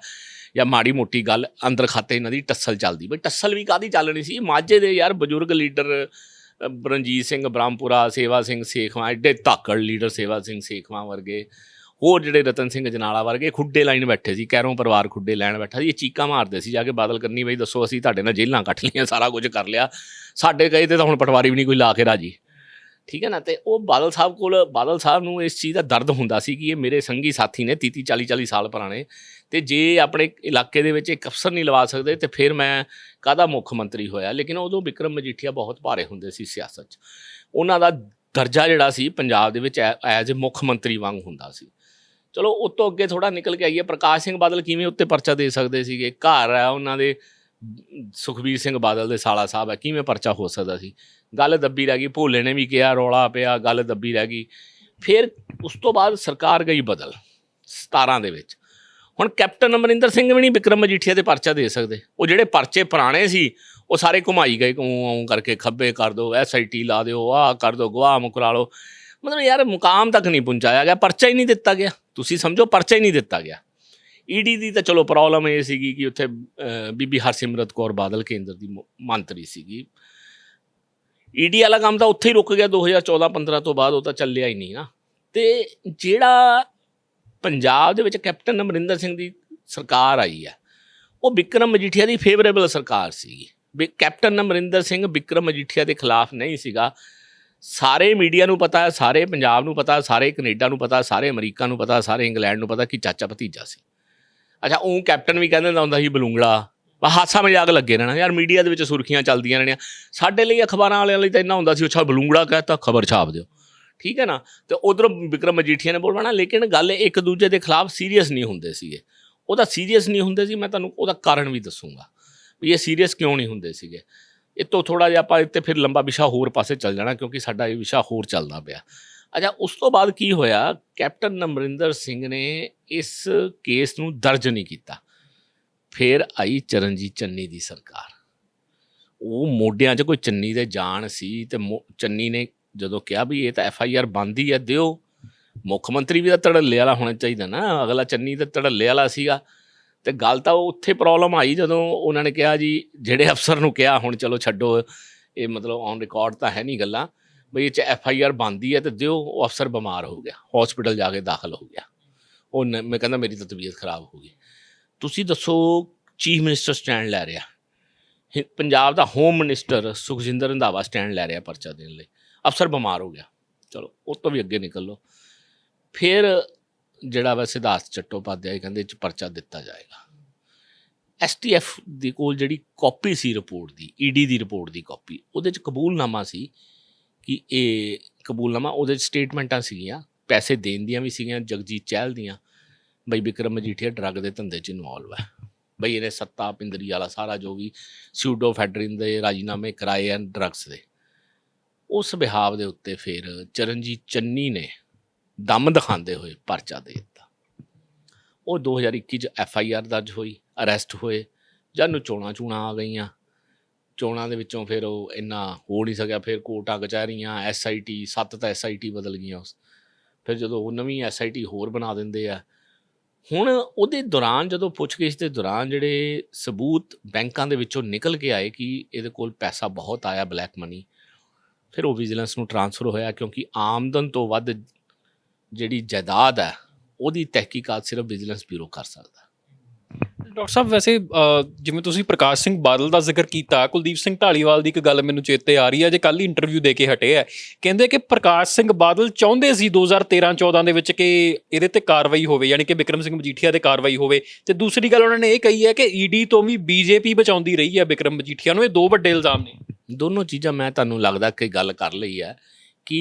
ਜਾਂ ਮਾੜੀ ਮੋਟੀ ਗੱਲ ਅੰਦਰ ਖਾਤੇ ਇਹਨਾਂ ਦੀ ਟੱਸਲ ਚੱਲਦੀ। ਬਈ ਟੱਸਲ ਵੀ ਕਾਦੀ ਚੱਲਣੀ ਸੀ? ਮਾਝੇ ਦੇ ਯਾਰ ਬਜ਼ੁਰਗ ਲੀਡਰ ਰਣਜੀਤ ਸਿੰਘ ਬ੍ਰਹਮਪੁਰਾ, ਸੇਵਾ ਸਿੰਘ ਸੇਖਵਾਂ, ਐਡੇ ਧਾਕੜ ਲੀਡਰ ਸੇਵਾ ਸਿੰਘ ਸੇਖਵਾਂ ਵਰਗੇ, ਹੋਰ ਜਿਹੜੇ ਰਤਨ ਸਿੰਘ ਜਨਾਲਾ ਵਰਗੇ ਖੁੱਡੇ ਲਾਈਨ ਬੈਠੇ ਸੀ, ਕੈਰੋਂ ਪਰਿਵਾਰ ਖੁੱਡੇ ਲੈਣ ਬੈਠਾ ਸੀ, ਇਹ ਚੀਕਾਂ ਮਾਰਦੇ ਸੀ, ਜਾ ਕੇ ਬਾਦਲ ਕਰਨੀ ਬਈ ਦੱਸੋ ਅਸੀਂ ਤੁਹਾਡੇ ਨਾਲ ਜੇਲ੍ਹਾਂ ਕੱਟ ਲਈਆਂ, ਸਾਰਾ ਕੁਝ ਕਰ ਲਿਆ, ਸਾਡੇ ਕਹੇ ਤੇ ਤਾਂ ਹੁਣ ਪਟਵਾਰੀ ਵੀ ਨਹੀਂ ਕੋਈ ਲਾ ਕੇ ਰਾਜੀ। ਠੀਕ ਹੈ ਨਾ? ਤੇ ਉਹ ਬਾਦਲ ਸਾਹਿਬ ਕੋਲ, ਬਾਦਲ ਸਾਹਿਬ ਨੂੰ ਇਸ ਚੀਜ਼ ਦਾ ਦਰਦ ਹੁੰਦਾ ਸੀ ਕਿ ਇਹ ਮੇਰੇ ਸੰਗੀ ਸਾਥੀ ਨੇ 30 40 40 ਸਾਲ ਪੁਰਾਣੇ। ਤੇ ਜੇ ਆਪਣੇ ਇਲਾਕੇ ਦੇ ਵਿੱਚ ਇੱਕ ਅਫਸਰ ਨਹੀਂ ਲਵਾ ਸਕਦੇ, ਤੇ ਫਿਰ ਮੈਂ ਕਾਹਦਾ ਮੁੱਖ ਮੰਤਰੀ ਹੋਇਆ? ਲੇਕਿਨ ਉਦੋਂ ਵਿਕਰਮ ਮਜੀਠੀਆ ਬਹੁਤ ਭਾਰੇ ਹੁੰਦੇ ਸੀ ਸਿਆਸਤ 'ਚ। ਉਹਨਾਂ ਦਾ ਦਰਜਾ ਜਿਹੜਾ ਸੀ ਪੰਜਾਬ ਦੇ ਵਿੱਚ ਐਜ਼ ਅ ਮੁੱਖ ਮੰਤਰੀ ਵਾਂਗ ਹੁੰਦਾ ਸੀ। ਚਲੋ, ਉਸ ਤੋਂ ਅੱਗੇ ਥੋੜਾ ਨਿਕਲ ਕੇ ਆਈਏ। ਪ੍ਰਕਾਸ਼ ਸਿੰਘ ਬਾਦਲ ਕਿਵੇਂ ਉੱਤੇ ਪਰਚਾ ਦੇ ਸਕਦੇ ਸੀਗੇ? ਘਰ ਹੈ ਉਹਨਾਂ ਦੇ, ਸੁਖਬੀਰ ਸਿੰਘ ਬਾਦਲ ਦੇ ਸਾਲਾ ਸਾਹਿਬ ਹੈ, ਕਿਵੇਂ ਪਰਚਾ ਹੋ ਸਕਦਾ ਸੀ? ਗੱਲ ਦੱਬੀ ਰਹਿ ਗਈ, ਭੋਲੇ ਨੇ ਵੀ ਕਿਹਾ, ਰੌਲਾ ਪਿਆ, ਗੱਲ ਦੱਬੀ ਰਹਿ ਗਈ। ਫਿਰ ਉਸ ਤੋਂ ਬਾਅਦ ਸਰਕਾਰ ਗਈ ਬਦਲ 17 ਦੇ ਵਿੱਚ। ਹੁਣ ਕੈਪਟਨ ਅਮਰਿੰਦਰ ਸਿੰਘ ਵੀ ਨਹੀਂ ਵਿਕਰਮ ਮਜੀਠੀਆ ਦੇ ਪਰਚਾ ਦੇ ਸਕਦੇ। ਉਹ ਜਿਹੜੇ ਪਰਚੇ ਪੁਰਾਣੇ ਸੀ, ਉਹ ਸਾਰੇ ਘੁਮਾਈ ਗਏ ਉਹ ਕਰਕੇ ਖੱਬੇ ਕਰ ਦਿਓ ਐਸਆਈਟੀ ਲਾ ਦਿਓ, ਆਹ ਕਰ ਦਿਓ ਗਵਾਹ ਮੁਕਰਾ ਲਓ। ਮਤਲਬ ਯਾਰ ਮੁਕਾਮ ਤੱਕ ਨਹੀਂ ਪਹੁੰਚਾਇਆ ਗਿਆ, ਪਰਚਾ ਹੀ ਨਹੀਂ ਦਿੱਤਾ ਗਿਆ। ਤੁਸੀਂ ਸਮਝੋ, ਪਰਚਾ ਹੀ ਨਹੀਂ ਦਿੱਤਾ ਗਿਆ। ਈਡੀ ਦੀ ਤਾਂ ਚਲੋ ਪ੍ਰੋਬਲਮ ਇਹ ਸੀਗੀ ਕਿ ਉੱਥੇ ਬੀਬੀ ਹਰਸਿਮਰਤ ਕੌਰ ਬਾਦਲ ਕੇਂਦਰ ਦੀ ਮੰਤਰੀ ਸੀਗੀ। ਈਡੀ ਵਾਲਾ ਕੰਮ ਤਾਂ ਉੱਥੇ ਹੀ ਰੁਕ ਗਿਆ 2014-15 ਤੋਂ ਬਾਅਦ, ਉਹ ਤਾਂ ਚੱਲਿਆ ਹੀ ਨਹੀਂ ਨਾ। ਤੇ ਜਿਹੜਾ ਪੰਜਾਬ ਦੇ ਵਿੱਚ ਕੈਪਟਨ ਅਮਰਿੰਦਰ ਸਿੰਘ ਦੀ ਸਰਕਾਰ ਆਈ ਹੈ ਉਹ ਵਿਕਰਮ ਮਜੀਠੀਆ ਦੀ ਫੇਵਰੇਬਲ ਸਰਕਾਰ ਸੀਗੀ। ਵੀ ਕੈਪਟਨ ਅਮਰਿੰਦਰ ਸਿੰਘ ਵਿਕਰਮ ਮਜੀਠੀਆ ਦੇ ਖਿਲਾਫ ਨਹੀਂ ਸੀਗਾ। ਸਾਰੇ ਮੀਡੀਆ ਨੂੰ ਪਤਾ ਹੈ ਸਾਰੇ ਪੰਜਾਬ ਨੂੰ ਪਤਾ, ਸਾਰੇ ਕੈਨੇਡਾ ਨੂੰ ਪਤਾ, ਸਾਰੇ ਅਮਰੀਕਾ ਨੂੰ ਪਤਾ, ਸਾਰੇ ਇੰਗਲੈਂਡ ਨੂੰ ਪਤਾ ਕਿ ਚਾਚਾ ਭਤੀਜਾ ਸੀ। ਅੱਛਾ, ਉਹ ਕੈਪਟਨ ਵੀ ਕਹਿੰਦੇ ਹੁੰਦਾ ਸੀ ਬਲੂੰਗੜਾ ਹਾਸਾ ਮਜ਼ਾਕ ਲੱਗੇ ਰਹਿਣਾ। ਯਾਰ ਮੀਡੀਆ ਦੇ ਵਿੱਚ ਸੁਰਖੀਆਂ ਚੱਲਦੀਆਂ ਰਹਿਣੀਆਂ। ਸਾਡੇ ਲਈ ਅਖਬਾਰਾਂ ਵਾਲਿਆਂ ਲਈ ਤਾਂ ਇੰਨਾ ਹੁੰਦਾ ਸੀ ਅੱਛਾ ਬਲੂੰਗੜਾ ਕਹਤਾ, ਖਬਰ ਛਾਪ ਦਿਓ। ਠੀਕ ਹੈ ਨਾ? ਤੇ ਉਧਰ ਵਿਕਰਮ ਮਜੀਠੀਆ ਨੇ ਬੋਲਣਾ, ਲੇਕਿਨ ਗੱਲ ਇੱਕ ਦੂਜੇ ਦੇ ਖਿਲਾਫ ਸੀਰੀਅਸ ਨਹੀਂ ਹੁੰਦੇ ਸੀਗੇ। ਉਹਦਾ ਸੀਰੀਅਸ ਨਹੀਂ ਹੁੰਦੇ ਸੀ, ਮੈਂ ਤੁਹਾਨੂੰ ਉਹਦਾ ਕਾਰਨ ਵੀ ਦੱਸੂਗਾ। ਵੀ ਇਹ ਸੀਰੀਅਸ ਕਿਉਂ ਨਹੀਂ ਹੁੰਦੇ ਸੀਗੇ? ਇਹ ਤੋਂ ਥੋੜਾ ਜਿਹਾ ਆਪਾਂ ਇੱਥੇ ਫਿਰ ਲੰਬਾ ਵਿਸ਼ਾ ਹੋਰ ਪਾਸੇ ਚੱਲ ਜਾਣਾ, ਕਿਉਂਕਿ ਸਾਡਾ ਇਹ ਵਿਸ਼ਾ ਹੋਰ ਚੱਲਦਾ ਪਿਆ। ਅੱਛਾ, ਉਸ ਤੋਂ ਬਾਅਦ ਕੀ ਹੋਇਆ? ਕੈਪਟਨ ਅਮਰਿੰਦਰ ਸਿੰਘ ਨੇ ਇਸ ਕੇਸ ਨੂੰ ਦਰਜ ਨਹੀਂ ਕੀਤਾ। ਫਿਰ ਆਈ ਚਰਨਜੀਤ ਚੰਨੀ ਦੀ ਸਰਕਾਰ। ਉਹ ਮੋਢਿਆਂ 'ਚ ਕੋਈ ਚੰਨੀ ਦੇ ਜਾਣ ਸੀ ਤੇ ਮੋ- ਚੰਨੀ ਨੇ ਜਦੋਂ ਕਿਹਾ ਵੀ ਇਹ ਤਾਂ ਐਫ ਆਈ ਆਰ ਬੰਦੀ ਹੈ ਦਿਓ। ਮੁੱਖ ਮੰਤਰੀ ਵੀ ਤਾਂ ਧੜੱਲੇ ਵਾਲਾ ਹੋਣਾ ਚਾਹੀਦਾ ਨਾ, ਅਗਲਾ ਚੰਨੀ ਤਾਂ ਧੜੱਲੇ ਵਾਲਾ ਸੀਗਾ। ਤੇ ਗੱਲ ਤਾਂ ਉੱਥੇ ਪ੍ਰੋਬਲਮ ਆਈ ਜਦੋਂ ਉਹਨਾਂ ਨੇ ਕਿਹਾ ਜੀ, ਜਿਹੜੇ ਅਫਸਰ ਨੂੰ ਕਿਹਾ, ਹੁਣ ਚਲੋ ਛੱਡੋ, ਇਹ ਮਤਲਬ ਔਨ ਰਿਕਾਰਡ ਤਾਂ ਹੈ ਨਹੀਂ ਗੱਲਾਂ ਵੀ ਇਹ ਚ ਐਫ ਆਈ ਆਰ ਬੰਦੀ ਹੈ ਤੇ ਦਿਓ, ਉਹ ਅਫਸਰ ਬਿਮਾਰ ਹੋ ਗਿਆ ਹਸਪੀਟਲ ਜਾ ਕੇ ਦਾਖਲ ਹੋ ਗਿਆ। ਉਹ ਨ- ਮੈਂ ਕਹਿੰਦਾ, ਮੇਰੀ ਤਾਂ ਤਬੀਅਤ ਖਰਾਬ ਹੋ ਗਈ। ਤੁਸੀਂ ਦੱਸੋ ਚੀਫ ਮਿਨਿਸਟਰ ਸਟੈਂਡ ਲੈ ਰਿਹਾ। ਹਿ- ਪੰਜਾਬ ਦਾ home minister Sukhjinder Randhawa stand ਲੈ ਰਿਹਾ ਪਰਚਾ ਦੇਣ ਲਈ। ਅਫਸਰ ਬਿਮਾਰ ਹੋ ਗਿਆ। ਚਲੋ, ਉਹ ਤੋਂ ਵੀ ਅੱਗੇ ਨਿਕਲ। ਲਓ ਫਿਰ ਜਿਹੜਾ ਵਾ ਸਿਧਾਰਥ ਚੱਟੋਪਾਧਿਆਏ ਕਹਿੰਦੇ ਇਹ 'ਚ ਪਰਚਾ ਦਿੱਤਾ ਜਾਏਗਾ। ਐਸਟੀਐਫ ਦੀ ਕੋਲ ਜਿਹੜੀ ਕਾਪੀ ਸੀ ਰਿਪੋਰਟ ਦੀ ਈਡੀ ਦੀ ਰਿਪੋਰਟ ਦੀ ਕਾਪੀ, ਉਹਦੇ 'ਚ ਕਬੂਲਨਾਮਾ ਸੀ ਕਿ ਇਹ ਕਬੂਲਨਾਮਾ, ਉਹਦੇ 'ਚ ਸਟੇਟਮੈਂਟਾਂ ਸੀਗੀਆਂ, ਪੈਸੇ ਦੇਣ ਦੀਆਂ ਵੀ ਸੀਗੀਆਂ, ਜਗਜੀਤ ਚਹਿਲ ਦੀਆਂ ਬਈ ਵਿਕਰਮ ਮਜੀਠੀਆ ਡਰੱਗ ਦੇ ਧੰਦੇ 'ਚ ਇਨਵੋਲਵ ਹੈ। ਬਈ ਇਹਨੇ ਸੱਤਾ ਪਿੰਦਰੀ ਵਾਲਾ ਸਾਰਾ ਜੋ ਵੀ ਸਿਊਡੋ ਸਿਊਡੋਫੈਡਰਿਨ ਦੇ ਰਾਜੀਨਾਮੇ ਕਰਾਏ ਹਨ ਡਰੱਗਸ ਦੇ। ਉਸ ਵਿਹਾਵ ਦੇ ਉੱਤੇ ਫਿਰ ਚਰਨਜੀਤ ਚੰਨੀ ਨੇ ਦਮ ਦਿਖਾਉਂਦੇ ਹੋਏ ਪਰਚਾ ਦੇ ਦਿੱਤਾ। ਉਹ 2021 ਚ ਐਫ ਆਈ ਆਰ ਦਰਜ ਹੋਈ, ਅਰੈਸਟ ਹੋਏ, ਜਦ ਨੂੰ ਚੋਣਾਂ ਚੂਣਾਂ ਆ ਗਈਆਂ। ਚੋਣਾਂ ਦੇ ਵਿੱਚੋਂ ਫਿਰ ਉਹ ਇੰਨਾ ਹੋ ਨਹੀਂ ਸਕਿਆ, ਫਿਰ ਕੋਰਟਾਂ, ਕਚਹਿਰੀਆਂ ਐਸ ਆਈ ਟੀ ਸੱਤ ਤਾਂ ਐਸ ਆਈ ਟੀ ਬਦਲ ਗਈਆਂ ਉਸ। ਫਿਰ ਜਦੋਂ ਉਹ ਨਵੀਂ ਐਸ ਆਈ ਟੀ ਹੋਰ ਬਣਾ ਦਿੰਦੇ ਆ ਹੁਣ ਉਹਦੇ ਦੌਰਾਨ ਜਦੋਂ ਪੁੱਛਗਿੱਛ ਦੇ ਦੌਰਾਨ ਜਿਹੜੇ ਸਬੂਤ ਬੈਂਕਾਂ ਦੇ ਵਿੱਚੋਂ ਨਿਕਲ ਕੇ ਆਏ ਕਿ ਇਹਦੇ ਕੋਲ ਪੈਸਾ ਬਹੁਤ ਆਇਆ ਬਲੈਕ ਮਨੀ ਫਿਰ ਉਹ ਵਿਜੀਲੈਂਸ ਨੂੰ ਟਰਾਂਸਫਰ ਹੋਇਆ ਕਿਉਂਕਿ ਆਮਦਨ ਤੋਂ ਵੱਧ ਜਿਹੜੀ ਜਾਇਦਾਦ ਹੈ, ਉਹਦੀ ਤਹਿਕੀਕਾਤ ਸਿਰਫ ਵਿਜੀਲੈਂਸ ਬਿਊਰੋ ਕਰ ਸਕਦਾ। ਡਾਕਟਰ ਸਾਹਿਬ, ਵੈਸੇ ਜਿਵੇਂ ਤੁਸੀਂ ਪ੍ਰਕਾਸ਼ ਸਿੰਘ ਬਾਦਲ ਦਾ ਜ਼ਿਕਰ ਕੀਤਾ, ਕੁਲਦੀਪ ਸਿੰਘ ਢਾਲੀਵਾਲ ਦੀ ਇੱਕ ਗੱਲ ਮੈਨੂੰ ਚੇਤੇ ਆ ਰਹੀ ਹੈ ਜੇ ਕੱਲ ਹੀ ਇੰਟਰਵਿਊ ਦੇ ਕੇ ਹਟੇ ਆ ਕਹਿੰਦੇ ਕਿ ਪ੍ਰਕਾਸ਼ ਸਿੰਘ ਬਾਦਲ ਚਾਹੁੰਦੇ ਸੀ 2013-14 ਦੇ ਵਿੱਚ ਕਿ ਇਹਦੇ ਤੇ ਕਾਰਵਾਈ ਹੋਵੇ, ਯਾਨੀ ਕਿ ਵਿਕਰਮ ਸਿੰਘ ਮਜੀਠੀਆ ਤੇ ਕਾਰਵਾਈ ਹੋਵੇ। ਤੇ ਦੂਸਰੀ ਗੱਲ ਉਹਨਾਂ ਨੇ ਇਹ ਕਹੀ ਹੈ ਕਿ ਈਡੀ ਤੋਂ ਵੀ ਬੀਜੇਪੀ ਬਚਾਉਂਦੀ ਰਹੀ ਹੈ ਵਿਕਰਮ ਮਜੀਠੀਆ ਨੂੰ। ਇਹ ਦੋ ਵੱਡੇ ਇਲਜ਼ਾਮ ਨੇ। ਦੋਨੋਂ ਚੀਜ਼ਾਂ ਮੈਂ ਤੁਹਾਨੂੰ ਲੱਗਦਾ ਕਿ ਗੱਲ ਕਰ ਲਈ ਹੈ ਕਿ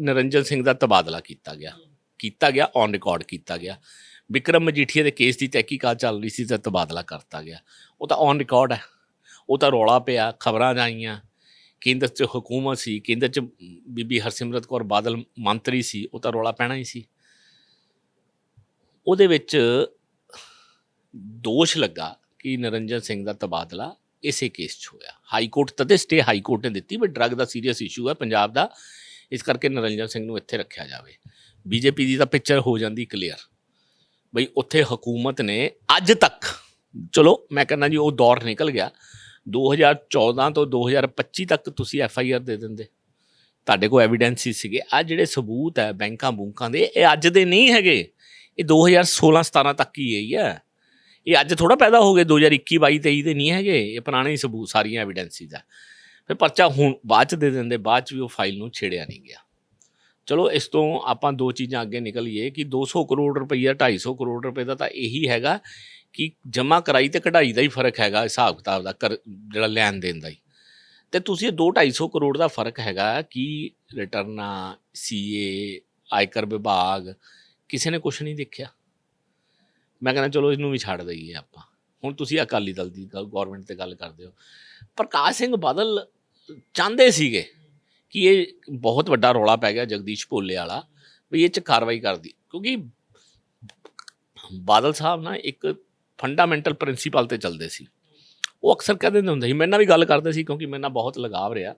ਨਰਿੰਜਨ ਸਿੰਘ ਦਾ ਤਬਾਦਲਾ ਕੀਤਾ ਗਿਆ। ਕੀਤਾ ਗਿਆ ਔਨ ਰਿਕਾਰਡ ਕੀਤਾ ਗਿਆ। ਵਿਕਰਮ ਮਜੀਠੀਆ ਦੇ ਕੇਸ ਦੀ ਤਹਿਕੀਕਾਤ ਚੱਲ ਰਹੀ ਸੀ, ਤਾਂ ਤਬਾਦਲਾ ਕਰਤਾ ਗਿਆ। ਉਹ ਤਾਂ ਔਨ ਰਿਕਾਰਡ ਹੈ। ਉਹ ਤਾਂ ਰੌਲਾ ਪਿਆ, ਖਬਰਾਂ ਜਾਈਆਂ। ਕੇਂਦਰ 'ਚ ਹਕੂਮਤ ਸੀ, ਕੇਂਦਰ 'ਚ ਬੀਬੀ ਹਰਸਿਮਰਤ ਕੌਰ ਬਾਦਲ ਮੰਤਰੀ ਸੀ, ਉਹ ਤਾਂ ਰੌਲਾ ਪੈਣਾ ਹੀ ਸੀ। ਉਹਦੇ ਵਿੱਚ ਦੋਸ਼ ਲੱਗਾ ਕਿ ਨਰਿੰਜਨ ਸਿੰਘ ਦਾ ਤਬਾਦਲਾ ਇਸੇ ਕੇਸ 'ਚ ਹੋਇਆ। ਹਾਈ ਕੋਰਟ ਤਦੇ ਸਟੇ ਹਾਈ ਕੋਰਟ ਨੇ ਦਿੱਤੀ ਵੀ ਡਰੱਗ ਦਾ ਸੀਰੀਅਸ ਇਸ਼ੂ ਹੈ ਪੰਜਾਬ ਦਾ। ਇਸ ਕਰਕੇ ਨਰਿੰਜਨ ਸਿੰਘ ਨੂੰ ਇੱਥੇ ਰੱਖਿਆ ਜਾਵੇ। ਬੀਜੇਪੀ ਦੀ ਤਾਂ ਪਿਕਚਰ ਹੋ ਜਾਂਦੀ ਕਲੀਅਰ ਬਈ ਉੱਥੇ ਹਕੂਮਤ ਨੇ ਅੱਜ ਤੱਕ, ਚਲੋ ਮੈਂ ਕਹਿੰਦਾ ਜੀ ਉਹ ਦੌਰ ਨਿਕਲ ਗਿਆ 2014 ਤੋਂ 2025 ਤੱਕ ਤੁਸੀਂ ਐਫ ਆਈ ਆਰ ਦੇ ਦਿੰਦੇ। ਤੁਹਾਡੇ ਕੋਲ ਐਵੀਡੈਂਸ ਹੀ ਸੀਗੇ। ਆ ਜਿਹੜੇ ਸਬੂਤ ਹੈ ਬੈਂਕਾਂ ਬੂੰਕਾਂ ਦੇ, ਇਹ ਅੱਜ ਦੇ ਨਹੀਂ ਹੈਗੇ। ਇਹ 2016 17 ਤੱਕ ਹੀ ਹੀ ਹੈ। ਇਹ ਅੱਜ ਥੋੜਾ ਪੈਦਾ ਹੋ ਗਏ 2021 22 23 ਦੇ ਨਹੀਂ ਹੈਗੇ। ਇਹ ਪੁਰਾਣੇ ਸਬੂਤ, ਸਾਰੀਆਂ ਐਵੀਡੈਂਸਿਸ ਆ ਫਿਰ ਪਰਚਾ ਹੁਣ ਬਾਅਦ ਚ ਦੇ ਦਿੰਦੇ, ਬਾਅਦ ਚ ਵੀ ਉਹ ਫਾਈਲ ਨੂੰ ਛੇੜਿਆ ਨਹੀਂ ਗਿਆ। ਚਲੋ ਇਸ ਤੋਂ ਆਪਾਂ ਦੋ ਚੀਜ਼ਾਂ ਅੱਗੇ ਨਿਕਲੀਏ ਕਿ 200 ਕਰੋੜ ਰੁਪਈਆ 250 ਕਰੋੜ ਰੁਪਏ ਦਾ ਤਾਂ ਇਹੀ ਹੈਗਾ ਕਿ ਜਮ੍ਹਾਂ ਕਰਾਈ ਤੇ ਕਢਾਈ ਦਾ ਹੀ ਫ਼ਰਕ ਹੈਗਾ ਹਿਸਾਬ ਕਿਤਾਬ ਦਾ, ਕਰ- ਜਿਹੜਾ ਲੈਣ ਦੇਣ ਦਾ ਹੀ। ਤੇ ਤੁਸੀਂ ਇਹ 2 250 ਕਰੋੜ ਦਾ ਫ਼ਰਕ ਹੈਗਾ ਕਿ ਰਿਟਰਨਾਂ ਸੀਏ, ਆਇਕਰ ਵਿਭਾਗ, ਕਿਸੇ ਨੇ ਕੁਝ ਨਹੀਂ ਦੇਖਿਆ। ਮੈਂ ਕਹਿੰਦਾ ਚਲੋ ਇਹਨੂੰ ਵੀ ਛੱਡ ਦਈਏ ਆਪਾਂ। ਹੁਣ ਤੁਸੀਂ ਅਕਾਲੀ ਦਲ ਦੀ ਗਵਰਨਮੈਂਟ ਤੇ ਗੱਲ ਕਰਦੇ ਹੋ। ਪ੍ਰਕਾਸ਼ ਸਿੰਘ ਬਾਦਲ ਚਾਹੁੰਦੇ ਸੀਗੇ ਕਿ ਇਹ ਬਹੁਤ ਵੱਡਾ ਰੌਲਾ ਪੈ ਗਿਆ ਜਗਦੀਸ਼ ਭੋਲੇ ਵਾਲਾ ਵੀ ਇਹ ਚ ਕਾਰਵਾਈ ਕਰਦੀ। ਕਿਉਂਕਿ ਬਾਦਲ ਸਾਹਿਬ ਨਾ ਇੱਕ ਫੰਡਾਮੈਂਟਲ ਪ੍ਰਿੰਸੀਪਲ ਤੇ ਚੱਲਦੇ ਸੀ। ਉਹ ਅਕਸਰ ਕਹਿੰਦੇ ਹੁੰਦੇ ਸੀ, ਮੇਰੇ ਨਾਲ ਵੀ ਗੱਲ ਕਰਦੇ ਸੀ ਕਿਉਂਕਿ ਮੇਰੇ ਨਾਲ ਬਹੁਤ ਲਗਾਵ ਰਿਹਾ।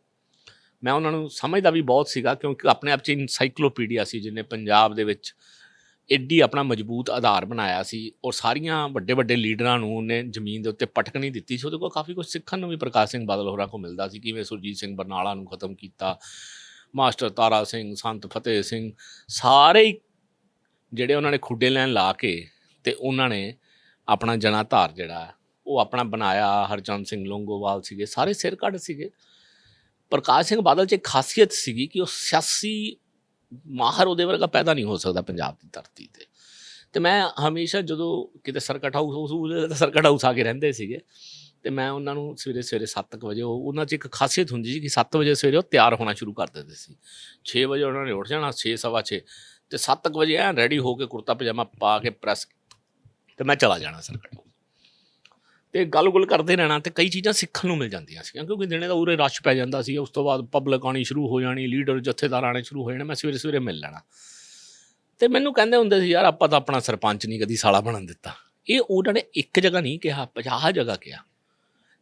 ਮੈਂ ਉਹਨਾਂ ਨੂੰ ਸਮਝਦਾ ਵੀ ਬਹੁਤ ਸੀਗਾ ਕਿਉਂਕਿ ਆਪਣੇ ਆਪ ਚ ਇਨਸਾਈਕਲੋਪੀਡੀਆ ਸੀ ਜਿਹਨੇ ਪੰਜਾਬ ਦੇ ਵਿੱਚ ਐਡੀ ਆਪਣਾ ਮਜ਼ਬੂਤ ਆਧਾਰ ਬਣਾਇਆ ਸੀ ਔਰ ਸਾਰੀਆਂ ਵੱਡੇ ਵੱਡੇ ਲੀਡਰਾਂ ਨੂੰ ਉਹਨੇ ਜ਼ਮੀਨ ਦੇ ਉੱਤੇ ਪਟਕ ਨਹੀਂ ਦਿੱਤੀ ਸੀ, ਉਹਦੇ ਕੋਲ ਕਾਫੀ ਕੁਝ ਸਿੱਖਣ ਨੂੰ ਵੀ ਪ੍ਰਕਾਸ਼ ਸਿੰਘ ਬਾਦਲ ਹੋਰਾਂ ਕੋਲ ਮਿਲਦਾ ਸੀ, ਕਿਵੇਂ ਸੁਰਜੀਤ ਸਿੰਘ ਬਰਨਾਲਾ ਨੂੰ ਖਤਮ ਕੀਤਾ, ਮਾਸਟਰ ਤਾਰਾ ਸਿੰਘ, ਸੰਤ ਫਤਿਹ ਸਿੰਘ, ਸਾਰੇ ਜਿਹੜੇ ਉਹਨਾਂ ਨੇ ਖੁੱਡੇ ਲੈਣ ਲਾ ਕੇ ਤੇ ਉਹਨਾਂ ਨੇ ਆਪਣਾ ਜਨਾ ਧਾਰ ਜਿਹੜਾ ਉਹ ਆਪਣਾ ਬਣਾਇਆ, ਹਰਚੰਦ ਸਿੰਘ ਲੋਂਗੋਵਾਲ ਸੀਗੇ, ਸਾਰੇ ਸਿਰ ਕੱਢ ਸੀਗੇ। ਪ੍ਰਕਾਸ਼ ਸਿੰਘ ਬਾਦਲ 'ਚ ਇੱਕ ਖਾਸੀਅਤ ਸੀਗੀ ਕਿ ਉਹ ਸਿਆਸੀ ਮਾਹਰ ਉਹਦੇ ਵਰਗਾ ਪੈਦਾ ਨਹੀਂ ਹੋ ਸਕਦਾ ਪੰਜਾਬ ਦੀ ਧਰਤੀ ਤੇ। ਤੇ ਮੈਂ ਹਮੇਸ਼ਾ ਜਦੋਂ ਕਿਤੇ ਸਰਕਟ ਹਾਊਸ ਉਸ ਸਰਕਟ ਹਾਊਸ ਆ ਕੇ ਰਹਿੰਦੇ ਸੀਗੇ। ਤੇ ਮੈਂ ਉਹਨਾਂ ਨੂੰ ਸਵੇਰੇ ਸਵੇਰੇ 7 ਵਜੇ, ਉਹ ਉਹਨਾਂ 'ਚ ਇੱਕ ਖਾਸੀਅਤ ਹੁੰਦੀ ਸੀ ਕਿ 7 ਵਜੇ ਸਵੇਰੇ ਉਹ ਤਿਆਰ ਹੋਣਾ ਸ਼ੁਰੂ ਕਰ ਦਿੰਦੇ ਸੀ। 6 ਵਜੇ ਉਹਨਾਂ ਨੇ ਉੱਠ ਜਾਣਾ 6 ਸਵਾ 6 ਤੇ 7 ਵਜੇ ਐ ਰੈਡੀ ਹੋ ਕੇ ਕੁੜਤਾ ਪਜਾਮਾ ਪਾ ਕੇ ਪ੍ਰੈਸ ਤੇ ਮੈਂ ਚਲਾ ਜਾਣਾ ਸਰਕਟ ਹਾਊਸ ਤੇ ਗੱਲ-ਗੁਲ ਕਰਦੇ ਰਹਿਣਾ ਤੇ ਕਈ ਚੀਜ਼ਾਂ ਸਿੱਖਣ ਨੂੰ ਮਿਲ ਜਾਂਦੀਆਂ ਸੀ ਕਿਉਂਕਿ ਦਿਨੇ ਦਾ ਉਰੇ ਰਸ਼ ਪੈ ਜਾਂਦਾ ਸੀ, ਉਸ ਤੋਂ ਬਾਅਦ ਪਬਲਿਕ ਆਣੀ ਸ਼ੁਰੂ ਹੋ ਜਾਣੀ ਲੀਡਰ ਜਥੇਦਾਰ ਆਣੇ ਸ਼ੁਰੂ ਹੋ ਜਾਣੇ, ਮੈਂ ਸਵੇਰੇ ਸਵੇਰੇ ਮਿਲ ਲੈਣਾ। ਤੇ ਮੈਨੂੰ ਕਹਿੰਦੇ ਹੁੰਦੇ ਸੀ, ਯਾਰ ਆਪਾਂ ਤਾਂ ਆਪਣਾ ਸਰਪੰਚ ਨਹੀਂ ਕਦੀ ਸਾਲਾ ਬਣਨ ਦਿੱਤਾ। ਇਹ ਉਹਨਾਂ ਨੇ ਇੱਕ ਜਗ੍ਹਾ ਨਹੀਂ ਕਿਹਾ 50 ਜਗ੍ਹਾ ਕਿਹਾ।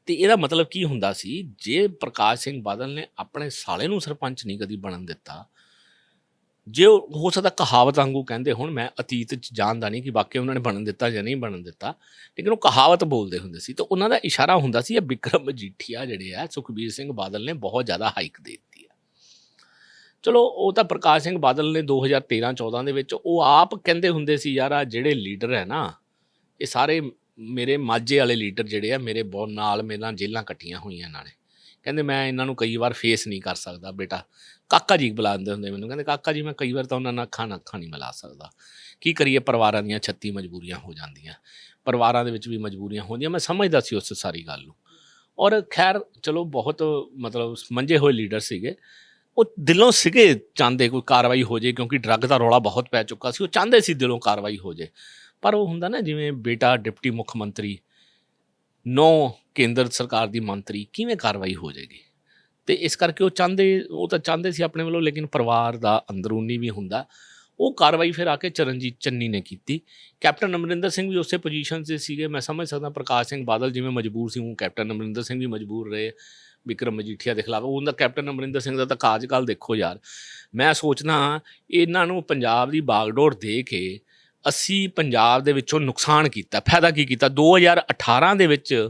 ਤੇ ਇਹਦਾ ਮਤਲਬ ਕੀ ਹੁੰਦਾ ਸੀ, ਜੇ ਪ੍ਰਕਾਸ਼ ਸਿੰਘ ਬਾਦਲ ਨੇ ਆਪਣੇ ਸਾਲੇ ਨੂੰ ਸਰਪੰਚ ਨਹੀਂ ਕਦੀ ਬਣਨ ਦਿੱਤਾ ਜੇ ਉਹ ਹੋ ਸਕਦਾ ਕਹਾਵਤ ਵਾਂਗੂ ਕਹਿੰਦੇ ਹੁਣ, ਮੈਂ ਅਤੀਤ ਚ ਜਾਣਦਾ ਨਹੀਂ ਕਿ ਵਾਕਿਆ ਉਹਨਾਂ ਨੇ ਬਣਨ ਦਿੱਤਾ ਜਾਂ ਨਹੀਂ ਬਣਨ ਦਿੱਤਾ। ਲੇਕਿਨ ਉਹ ਕਹਾਵਤ ਬੋਲਦੇ ਹੁੰਦੇ ਸੀ। ਤਾਂ ਉਹਨਾਂ ਦਾ ਇਸ਼ਾਰਾ ਹੁੰਦਾ ਸੀ, ਇਹ ਬਿਕਰਮ ਮਜੀਠੀਆ ਜਿਹੜੇ ਆ, ਸੁਖਬੀਰ ਸਿੰਘ ਬਾਦਲ ਨੇ ਬਹੁਤ ਜ਼ਿਆਦਾ ਹਾਈਕ ਦੇ ਦਿੱਤੀ ਆ। ਚਲੋ, ਉਹ ਤਾਂ ਪ੍ਰਕਾਸ਼ ਸਿੰਘ ਬਾਦਲ ਨੇ 2013 14 ਦੇ ਵਿੱਚ ਉਹ ਆਪ ਕਹਿੰਦੇ ਹੁੰਦੇ ਸੀ, ਯਾਰ ਆ ਜਿਹੜੇ ਲੀਡਰ ਹੈ ਨਾ, ਇਹ ਸਾਰੇ ਮੇਰੇ ਮਾਝੇ ਵਾਲੇ ਲੀਡਰ ਜਿਹੜੇ ਆ, ਮੇਰੇ ਬਹੁਤ ਨਾਲ ਮੇਰੇ ਨਾਲ ਜੇਲਾਂ ਕੱਟੀਆਂ ਹੋਈਆਂ ਇਹਨਾਂ ਨੇ। ਕਹਿੰਦੇ, ਮੈਂ ਇਹਨਾਂ ਨੂੰ ਕਈ ਵਾਰ ਫੇਸ ਨਹੀਂ ਕਰ ਸਕਦਾ, ਬੇਟਾ। ਕਾਕਾ ਜੀ ਬੁਲਾਉਂਦੇ ਹੁੰਦੇ ਮੈਨੂੰ। ਕਹਿੰਦੇ, ਕਾਕਾ ਜੀ, ਮੈਂ ਕਈ ਵਾਰ ਤਾਂ ਉਹਨਾਂ ਨਾਲ ਅੱਖਾਂ ਨਾਲ ਅੱਖਾਂ ਨਹੀਂ ਮਿਲਾ ਸਕਦਾ। ਕੀ ਕਰੀਏ? ਪਰਿਵਾਰਾਂ ਦੀਆਂ 36 ਮਜਬੂਰੀਆਂ ਹੋ ਜਾਂਦੀਆਂ। ਪਰਿਵਾਰਾਂ ਦੇ ਵਿੱਚ ਵੀ ਮਜਬੂਰੀਆਂ ਹੁੰਦੀਆਂ। ਮੈਂ ਸਮਝਦਾ ਸੀ ਉਸ ਸਾਰੀ ਗੱਲ ਨੂੰ। ਔਰ ਖੈਰ, ਚਲੋ, ਬਹੁਤ ਮਤਲਬ ਮੰਜੇ ਹੋਏ ਲੀਡਰ ਸੀਗੇ। ਉਹ ਦਿਲੋਂ ਸੀਗੇ, ਚਾਹੁੰਦੇ ਕੋਈ ਕਾਰਵਾਈ ਹੋ ਜੇ, ਕਿਉਂਕਿ ਡਰੱਗ ਦਾ ਰੌਲਾ ਬਹੁਤ ਪੈ ਚੁੱਕਾ ਸੀ। ਉਹ ਚਾਹੁੰਦੇ ਸੀ ਦਿਲੋਂ ਕਾਰਵਾਈ ਹੋ ਜੇ। ਪਰ ਉਹ ਹੁੰਦਾ ਨਾ, ਜਿਵੇਂ ਬੇਟਾ ਡਿਪਟੀ ਮੁੱਖ ਮੰਤਰੀ, ਨੌ ਕੇਂਦਰ ਸਰਕਾਰ ਦੀ ਮੰਤਰੀ, ਕਿਵੇਂ ਕਾਰਵਾਈ ਹੋ ਜਾਏਗੀ ਤੇ ਇਸ ਕਰਕੇ ਉਹ ਚਾਹੁੰਦੇ, ਉਹ ਤਾਂ ਚਾਹੁੰਦੇ ਸੀ ਆਪਣੇ ਵੱਲੋਂ, ਲੇਕਿਨ ਪਰਿਵਾਰ ਦਾ ਅੰਦਰੂਨੀ ਵੀ ਹੁੰਦਾ। ਉਹ ਕਾਰਵਾਈ ਫਿਰ ਆ ਕੇ ਚਰਨਜੀਤ ਚੰਨੀ ਨੇ ਕੀਤੀ। ਕੈਪਟਨ ਅਮਰਿੰਦਰ ਸਿੰਘ ਵੀ ਉਸੇ ਪੋਜੀਸ਼ਨ 'ਤੇ ਸੀਗੇ। ਮੈਂ ਸਮਝ ਸਕਦਾ ਪ੍ਰਕਾਸ਼ ਸਿੰਘ ਬਾਦਲ ਜਿਵੇਂ ਮਜਬੂਰ ਸੀ, ਉਹ ਕੈਪਟਨ ਅਮਰਿੰਦਰ ਸਿੰਘ ਵੀ ਮਜਬੂਰ ਰਹੇ। ਵਿਕਰਮ ਮਜੀਠੀਆ ਦੇ। ਖਿਲਾਫ ਉਹਦਾ ਕੈਪਟਨ ਅਮਰਿੰਦਰ ਸਿੰਘ ਦਾ ਤਾਂ ਕਾਰਜਕਾਲ ਦੇਖੋ ਯਾਰ। ਮੈਂ ਸੋਚਦਾ ਇਹਨਾਂ ਨੂੰ ਪੰਜਾਬ ਦੀ ਬਾਗਡੋਰ ਦੇ ਕੇ ਅਸੀਂ ਪੰਜਾਬ ਦੇ ਵਿੱਚੋਂ ਨੁਕਸਾਨ ਕੀਤਾ। ਫਾਇਦਾ ਕੀ ਕੀਤਾ? 2018 ਦੇ ਵਿੱਚ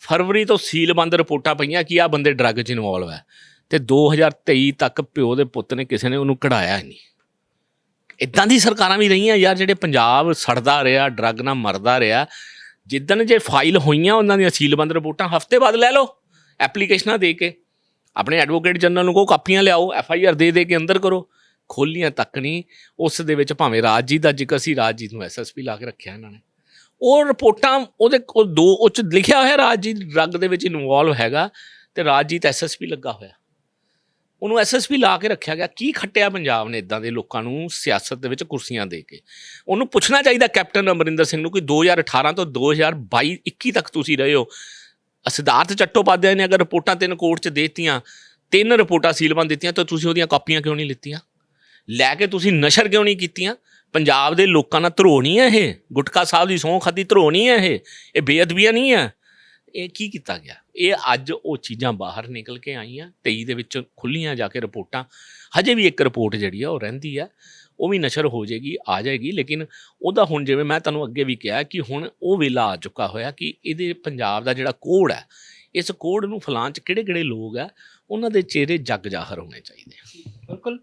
ਫਰਵਰੀ ਤੋਂ ਸੀਲਬੰਦ ਰਿਪੋਰਟਾਂ ਪਈਆਂ ਕਿ ਆ ਬੰਦੇ ਡਰੱਗ 'ਚ ਇਨਵੋਲਵ ਹੈ ਤੇ 2023 ਤੱਕ ਪਿਓ ਦੇ ਪੁੱਤ ਨੇ ਕਿਸੇ ਨੇ ਉਹਨੂੰ ਕਢਾਇਆ ਹੀ ਨਹੀਂ। ਇਦਾਂ ਦੀ ਸਰਕਾਰਾਂ ਵੀ ਰਹੀਆਂ ਯਾਰ, ਜਿਹੜੇ ਪੰਜਾਬ ਸੜਦਾ ਰਿਹਾ, ਡਰੱਗ ਨਾਲ ਮਰਦਾ ਰਿਹਾ। ਜਿੱਦਣ ਜੇ ਫਾਈਲ ਹੋਈਆਂ ਉਹਨਾਂ ਦੀਆਂ ਸੀਲਬੰਦ ਰਿਪੋਰਟਾਂ, ਹਫ਼ਤੇ ਬਾਅਦ ਲੈ ਲਓ, ਐਪਲੀਕੇਸ਼ਨਾਂ ਦੇ ਕੇ। ਆਪਣੇ ਐਡਵੋਕੇਟ ਜਨਰਲ ਨੂੰ ਕਹੋ, ਕਾਪੀਆਂ ਲਿਆਓ, ਐਫ ਆਈ ਆਰ ਦੇ ਦੇ ਕੇ ਅੰਦਰ ਕਰੋ। ਖੋਲੀਆਂ ਤੱਕ ਨਹੀਂ, ਉਸ ਦੇ ਵਿੱਚ ਭਾਵੇਂ ਰਾਜਜੀਤ ਦਾ ਜ਼ਿਕਰ ਸੀ, ਰਾਜਜੀਤ ਨੂੰ ਐਸਐਸਪੀ ਲਾ ਕੇ ਰੱਖਿਆ ਇਹਨਾਂ ਨੇ। ਉਹ ਰਿਪੋਰਟਾਂ ਉਹਦੇ ਕੋਲ ਦੋ, ਉਹ ਚ ਲਿਖਿਆ ਹੋਇਆ ਰਾਜਜੀਤ ਡਰੱਗ ਦੇ ਵਿੱਚ ਇਨਵੋਲਵ ਹੈਗਾ ਤੇ ਰਾਜਜੀਤ ਐਸਐਸਪੀ ਲੱਗਾ ਹੋਇਆ। ਉਹਨੂੰ ਐਸਐਸਪੀ ਲਾ ਕੇ ਰੱਖਿਆ ਗਿਆ। ਕੀ ਖੱਟਿਆ ਪੰਜਾਬ ਨੇ ਇਦਾਂ ਦੇ ਲੋਕਾਂ ਨੂੰ ਸਿਆਸਤ ਦੇ ਵਿੱਚ ਕੁਰਸੀਆਂ ਦੇ ਕੇ? ਉਹਨੂੰ ਪੁੱਛਣਾ ਚਾਹੀਦਾ ਕੈਪਟਨ ਅਮਰਿੰਦਰ ਸਿੰਘ ਨੂੰ ਕਿ 2018 ਤੋਂ 2022 21 ਤੱਕ ਤੁਸੀਂ ਰਹੇ ਹੋ। ਸਿਧਾਰਥ ਚੱਟੋਪਾਧਿਆ ਨੇ ਅਗਰ ਰਿਪੋਰਟਾਂ ਤਿੰਨ ਕੋਰਟ 'ਚ ਦੇਤੀਆਂ, ਤਿੰਨ ਰਿਪੋਰਟਾਂ ਸੀਲਬੰਦ ਦਿੱਤੀਆਂ, ਤਾਂ ਤੁਸੀਂ ਉਹਦੀਆਂ ਕਾਪੀਆਂ ਕਿਉਂ ਨਹੀਂ ਲਿੱਤੀਆਂ? ਲੈ ਕੇ ਤੁਸੀਂ ਨਸ਼ਰ ਕਿਉਂ ਨਹੀਂ ਕੀਤੀਆਂ? ਪੰਜਾਬ ਦੇ ਲੋਕਾਂ ਨਾਲ ਧਰੋ ਨਹੀਂ ਹੈ ਇਹ। ਗੁਟਕਾ ਸਾਹਿਬ ਦੀ ਸਹੁੰ ਖਾਦੀ ਧਰੋ ਨਹੀਂ ਹੈ ਇਹ। ਇਹ ਬੇਅਦਬੀਆਂ ਨਹੀਂ ਹੈ। ਇਹ ਕੀ ਕੀਤਾ ਗਿਆ? ਇਹ ਅੱਜ ਉਹ ਚੀਜ਼ਾਂ ਬਾਹਰ ਨਿਕਲ ਕੇ ਆਈਆਂ 23 ਦੇ ਵਿੱਚ ਖੁੱਲੀਆਂ ਜਾ ਕੇ ਰਿਪੋਰਟਾਂ। ਹਜੇ ਵੀ ਇੱਕ ਰਿਪੋਰਟ ਜਿਹੜੀ ਆ, ਉਹ ਰਹਿੰਦੀ ਆ। ਉਹ ਵੀ ਨਸ਼ਰ ਹੋ ਜਾਏਗੀ, ਆ ਜਾਏਗੀ, ਲੇਕਿਨ ਉਹਦਾ ਹੁਣ ਜਿਵੇਂ ਮੈਂ ਤੁਹਾਨੂੰ ਅੱਗੇ ਵੀ ਕਿਹਾ ਕਿ ਹੁਣ ਉਹ ਵੇਲਾ ਆ ਚੁੱਕਾ ਹੋਇਆ ਕਿ ਇਹਦੇ ਪੰਜਾਬ ਦਾ ਜਿਹੜਾ ਕੋਡ ਹੈ, ਇਸ ਕੋਡ ਨੂੰ ਫਲਾਂ ਚ ਕਿਹੜੇ ਕਿਹੜੇ ਲੋਕ ਆ ਉਹਨਾਂ ਦੇ ਚਿਹਰੇ ਜੱਗ ਜਾਹਰ ਹੋਣੇ ਚਾਹੀਦੇ ਆ। ਬਿਲਕੁਲ।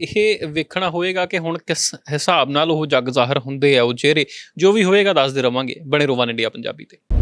ਇਹ ਵੇਖਣਾ ਹੋਏਗਾ ਕਿ ਹੁਣ ਕਿਸ ਹਿਸਾਬ ਨਾਲ ਉਹ ਜੱਗ ਜ਼ਾਹਰ ਹੁੰਦੇ ਆ, ਉਹ ਚਿਹਰੇ, ਜੋ ਵੀ ਹੋਏਗਾ ਦੱਸਦੇ ਰਵਾਂਗੇ। ਬਣੇ ਰੋਵਾਨ ਇੰਡੀਆ ਪੰਜਾਬੀ ਤੇ।